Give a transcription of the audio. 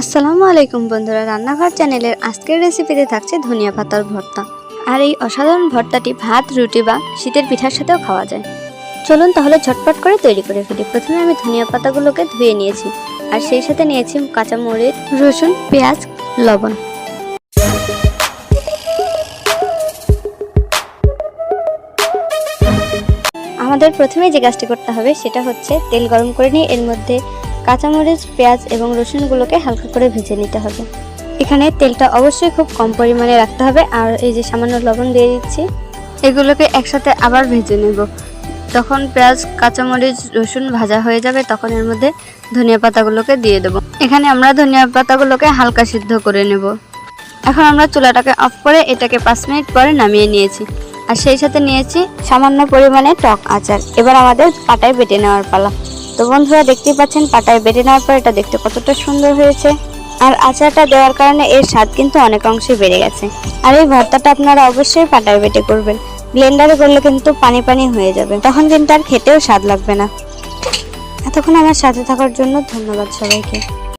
আসসালামু আলাইকুম বন্ধুরা, রান্নাঘর চ্যানেলের আজকের রেসিপিতে থাকছে ধনিয়া পাতার ভর্তা। আর এই অসাধারণ ভর্তাটি ভাত, রুটি বা শীতের পিঠার সাথেও খাওয়া যায়। চলুন তাহলে ঝটপট করে তৈরি করে ফেলি। প্রথমে আমি ধনিয়া পাতাগুলোকে ধুয়ে নিয়েছি। আর সেই সাথে নিয়েছি কাঁচামরিচ, রসুন, পেঁয়াজ, লবণ। আমাদের প্রথমে যে কাজটি করতে হবে সেটা হচ্ছে তেল গরম করে নিয়ে এর মধ্যে কাঁচামরিচ, পেঁয়াজ এবং রসুনগুলোকে হালকা করে ভেজে নিতে হবে। এখানে তেলটা অবশ্যই খুব কম পরিমাণে রাখতে হবে আর এই যে সামান্য লবণ দিয়ে দিচ্ছি, এগুলোকে একসাথে আবার ভেজে নেব। যখন পেঁয়াজ, কাঁচামরিচ, রসুন ভাজা হয়ে যাবে তখন এর মধ্যে ধনিয়া পাতাগুলোকে দিয়ে দেবো। এখানে আমরা ধনিয়া পাতাগুলোকে হালকা সিদ্ধ করে নেব। এখন আমরা চুলাটাকে অফ করে এটাকে পাঁচ মিনিট পরে নামিয়ে নিয়েছি। আর সেই সাথে নিয়েছি সামান্য পরিমাণে টক আচার। এবার আমাদের পাটায় বেটে নেওয়ার পালা। তো বন্ধুরা দেখতে পাচ্ছেন, পাটায় বেটে নেওয়ার পর এটা দেখতে কতটা সুন্দর হয়েছে। আর আচারটা দেওয়ার কারণে এর স্বাদ কিন্তু অনেক অংশে বেড়ে গেছে। আর এই ভর্তাটা আপনারা অবশ্যই পাটায় বেটে করবেন। ব্লেন্ডারে করলে কিন্তু পানি পানি হয়ে যাবে। তখন কিন্তু আর খেতেও স্বাদ লাগবে না। এতক্ষণ আমার সাথে থাকার জন্য ধন্যবাদ সবাইকে।